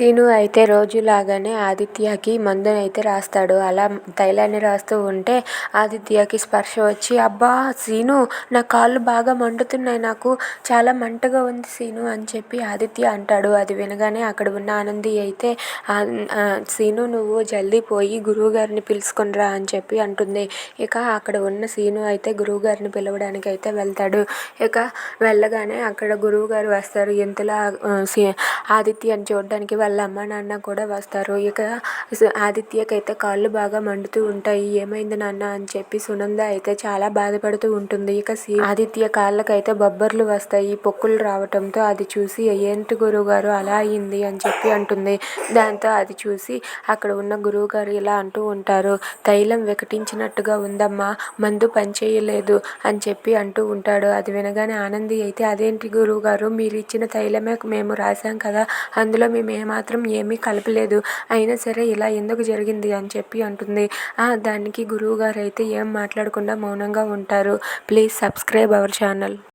Scene అయితే రోజులాగానే ఆదిత్యకి మందునైతే రాస్తాడు. అలా తైలాన్ని రాస్తూ ఉంటే ఆదిత్యకి స్పర్శ వచ్చి అబ్బా సీను నా కాళ్ళు బాగా మండుతున్నాయి నాకు. చాలా మంటగా ఉంది సీను అని చెప్పి ఆదిత్య అంటాడు. అది వినగానే అక్కడ ఉన్న ఆనంది అయితే సీను నువ్వు జల్దీ పోయి గురువుగారిని పిలుచుకునిరా అని చెప్పి అంటుంది. ఇక అక్కడ ఉన్న సీను అయితే గురువుగారిని పిలవడానికి అయితే వెళ్తాడు. ఇక వెళ్ళగానే అక్కడ గురువుగారు వస్తారు. ఇంతలో ఆదిత్యని చూడడానికి వాళ్ళ అమ్మ నాన్న కూడా వస్తారు. ఇక ఆదిత్యకైతే కాళ్ళు బాగా మండుతూ ఉంటాయి. ఏమైంది నాన్న అని చెప్పి సునంద అయితే చాలా బాధపడుతూ ఉంటుంది. ఇక సీ ఆదిత్య కాళ్ళకైతే బొబ్బర్లు వస్తాయి. పొక్కులు రావటంతో అది చూసి ఏంటి గురువుగారు అలా అయింది అని చెప్పి అంటుంది. దాంతో అది చూసి అక్కడ ఉన్న గురువుగారు ఇలా అంటూ ఉంటారు. తైలం వికటించినట్టుగా ఉందమ్మా. మందు పనిచేయలేదు అని చెప్పి అంటూ ఉంటాడు. అది వినగానే ఆనంది అయితే అదేంటి గురువుగారు మీరు ఇచ్చిన తైలమే మేము రాసాం కదా అందులో మేము ఏమాత్రం ఏమీ కలపలేదు. అయినా సరే ఇలా ఎందుకు జరిగింది అని చెప్పి అంటుంది. దానికి గురువుగారు అయితే ఏం మాట్లాడకుండా మౌనంగా ఉంటారు. Please subscribe our channel.